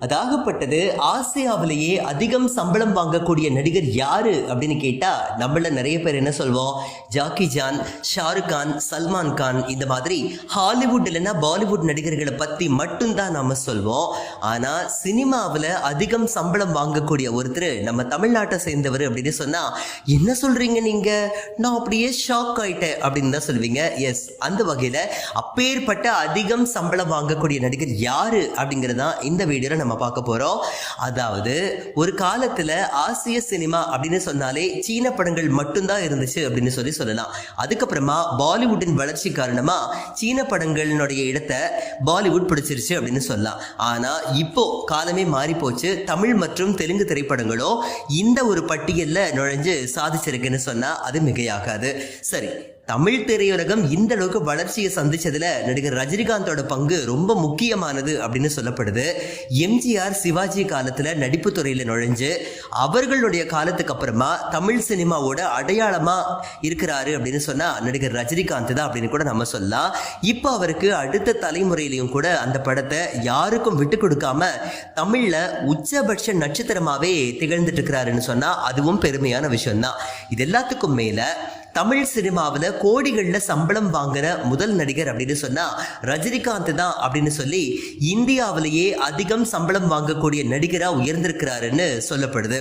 அதாகப்பட்டது ஆசியாவிலேயே அதிகம் சம்பளம் வாங்கக்கூடிய நடிகர் யாரு அப்படின்னு கேட்டா நம்மள நிறைய பேர் என்ன சொல்வோம்? ஜாக்கி ஜான் ஷாருக் கான் சல்மான் கான் இந்த மாதிரி ஹாலிவுட் இல்லைன்னா பாலிவுட் நடிகர்களை பத்தி மட்டும்தான் நாம சொல்வோம். ஆனா சினிமாவில் அதிகம் சம்பளம் வாங்கக்கூடிய ஒருத்தர் நம்ம தமிழ்நாட்டை சேர்ந்தவர் அப்படின்னு சொன்னா என்ன சொல்றீங்க நீங்க? நான் அப்படியே ஷாக் ஆயிட்டேன் அப்படின்னு தான் சொல்லுவீங்க எஸ் அந்த வகையில அப்பேற்பட்ட அதிகம் சம்பளம் வாங்கக்கூடிய நடிகர் யாரு அப்படிங்கிறதான் இந்த வீடியோ நம்ம பார்க்க போறோம். அதாவது ஒரு காலத்துல ஆசிய சினிமா அப்படின்னு சொன்னாலே சீன படங்கள் மட்டும்தான் இருந்துச்சு அப்படின்னு சொல்லி சொல்லலாம். அதுக்கப்புறமா பாலிவுட்டின் வளர்ச்சி காரணமா சீன படங்களினுடைய இடத்தை பாலிவுட் பிடிச்சிருச்சு அப்படின்னு சொல்லலாம். ஆனா இப்போ காலமே மாறி போச்சு. தமிழ் மற்றும் தெலுங்கு திரைப்படங்களும் இந்த ஒரு பட்டியல்ல நுழைஞ்சு சாதிச்சிருக்குன்னு சொன்னா அது மிகையாகாது. சரி தமிழ் திரையுலகம் இந்த அளவுக்கு வளர்ச்சியை சந்திச்சதுல நடிகர் ரஜினிகாந்தோட பங்கு ரொம்ப முக்கியமானது அப்படின்னு சொல்லப்படுது. எம்ஜிஆர் சிவாஜி காலத்துல நடிப்பு துறையில நுழைஞ்சு அவர்களுடைய காலத்துக்கு அப்புறமா தமிழ் சினிமாவோட அடையாளமா இருக்கிறாரு அப்படின்னு சொன்னா நடிகர் ரஜினிகாந்த் தான் அப்படின்னு கூட நம்ம சொல்லலாம். இப்போ அவருக்கு அடுத்த தலைமுறையிலையும் கூட அந்த படத்தை யாருக்கும் விட்டு கொடுக்காம தமிழ்ல உச்சபட்ச நட்சத்திரமாவே திகழ்ந்துட்டு இருக்கிறாருன்னு சொன்னா அதுவும் பெருமையான விஷயம்தான். இது எல்லாத்துக்கும் மேல தமிழ் சினிமாவில் கோடிகளில் சம்பளம் வாங்குற முதல் நடிகர் அப்படின்னு சொன்னால் ரஜினிகாந்த் தான் அப்படின்னு சொல்லி இந்தியாவிலேயே அதிகம் சம்பளம் வாங்கக்கூடிய நடிகராக உயர்ந்திருக்கிறாருன்னு சொல்லப்படுது.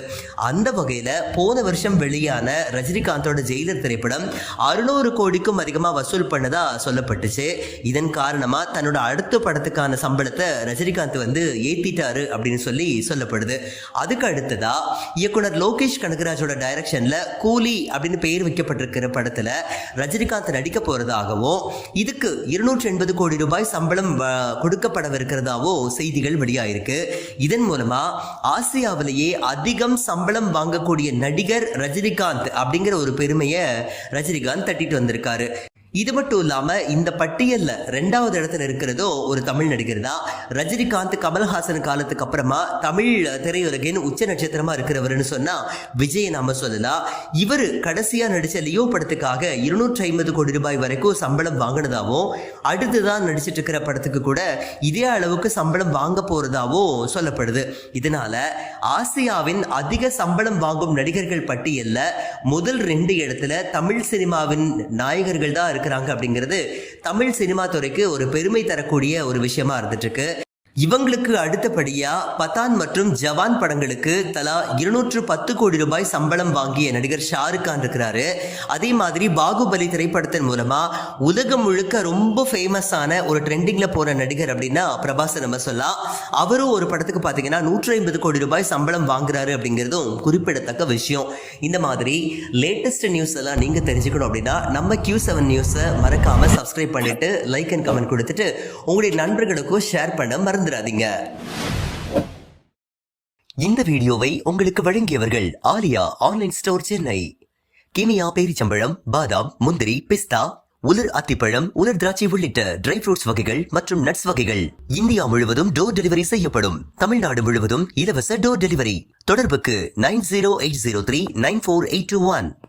அந்த வகையில் போன வருஷம் வெளியான ரஜினிகாந்தோட ஜெயிலர் திரைப்படம் அறுநூறு கோடிக்கும் அதிகமாக வசூல் பண்ணதா சொல்லப்பட்டுச்சு. இதன் காரணமாக தன்னோட அடுத்த படத்துக்கான சம்பளத்தை ரஜினிகாந்த் வந்து ஏற்றிட்டாரு அப்படின்னு சொல்லி சொல்லப்படுது. அதுக்கு அடுத்ததாக இயக்குனர் லோகேஷ் கனகராஜோட டைரக்ஷனில் கூலி அப்படின்னு பெயர் வைக்கப்பட்டிருக்கிற படத்தில் ரஜினிகாந்த் நடிக்க போகிறதாகவும் இதுக்கு இருநூற்றி எண்பது கோடி ரூபாய் சம்பளம் வ- கொடுக்கப்படவிருக்கிறதாவோ செய்திகள் வெளியாயிருக்கு. இதன் மூலமாக ஆசியாவிலேயே அதிகம் சம்பளம் வாங்கக்கூடிய நடிகர் ரஜினிகாந்த் அப்படிங்கிற ஒரு பெருமையை ரஜினிகாந்த் தட்டிட்டு வந்திருக்காரு. இது மட்டும் இல்லாமல் இந்த பட்டியலில் ரெண்டாவது இடத்துல இருக்கிறதோ ஒரு தமிழ் நடிகர் தான். ரஜினிகாந்த் கமல்ஹாசன் காலத்துக்கு அப்புறமா தமிழ் திரையுலகின் உச்ச நட்சத்திரமாக இருக்கிறவர்னு சொன்னால் விஜய் நாம சொல்லலாம். இவர் கடைசியாக நடித்த லியோ படத்துக்காக இருநூற்றி ஐம்பது கோடி ரூபாய் வரைக்கும் சம்பளம் வாங்கினதாகவும் அடுத்து தான் நடிச்சிட்டு இருக்கிற படத்துக்கு கூட இதே அளவுக்கு சம்பளம் வாங்க போறதாவும் சொல்லப்படுது. இதனால ஆசியாவின் அதிக சம்பளம் வாங்கும் நடிகர்கள் பட்டியலில் முதல் ரெண்டு இடத்துல தமிழ் சினிமாவின் நாயகர்கள் தான் இருக்கிறாங்க அப்படிங்கிறது தமிழ் சினிமா துறைக்கு ஒரு பெருமை தரக்கூடிய ஒரு விஷயமா இருந்துட்டு இருக்கு. இவங்களுக்கு அடுத்தபடியா பதான் மற்றும் ஜவான் படங்களுக்கு தலா இருநூற்று பத்து கோடி ரூபாய் சம்பளம் வாங்கிய நடிகர் ஷாருக் கான் இருக்கிறாரு. அதே மாதிரி பாகுபலி திரைப்படத்தின் மூலமா உலகம் முழுக்க ரொம்ப ஃபேமஸான ஒரு ட்ரெண்டிங்ல போற நடிகர் அப்படின்னா பிரபாஸ் நம்ம சொல்லலாம். அவரும் ஒரு படத்துக்கு பாத்தீங்கன்னா நூற்றி ஐம்பது கோடி ரூபாய் சம்பளம் வாங்குறாரு அப்படிங்கிறதும் குறிப்பிடத்தக்க விஷயம். இந்த மாதிரி லேட்டஸ்ட் நியூஸ் எல்லாம் நீங்க தெரிஞ்சுக்கணும் அப்படின்னா நம்ம கியூ செவன் நியூஸை மறக்காம சப்ஸ்கிரைப் பண்ணிட்டு லைக் அண்ட் கமெண்ட் கொடுத்துட்டு உங்களுடைய நண்பர்களுக்கும் ஷேர் பண்ண மறந்து மறந்துடாதீங்க. இந்த வீடியோவை உங்களுக்கு வழங்கியவர்கள் Aaliya online store Chennai. Kimia பேரிச்சம்பழம் பாதாம் முந்திரி பிஸ்தா உலர் அத்திப்பழம் உலர் திராட்சை உள்ளிட்ட ட்ரை ஃப்ரூட்ஸ் வகைகள் மற்றும் நட்ஸ் வகைகள் இந்தியா முழுவதும் டோர் டெலிவரி செய்யப்படும். தமிழ்நாடு முழுவதும் இலவச டோர் டெலிவரி தொடர்புக்கு nine zero eight zero three nine four eight two one.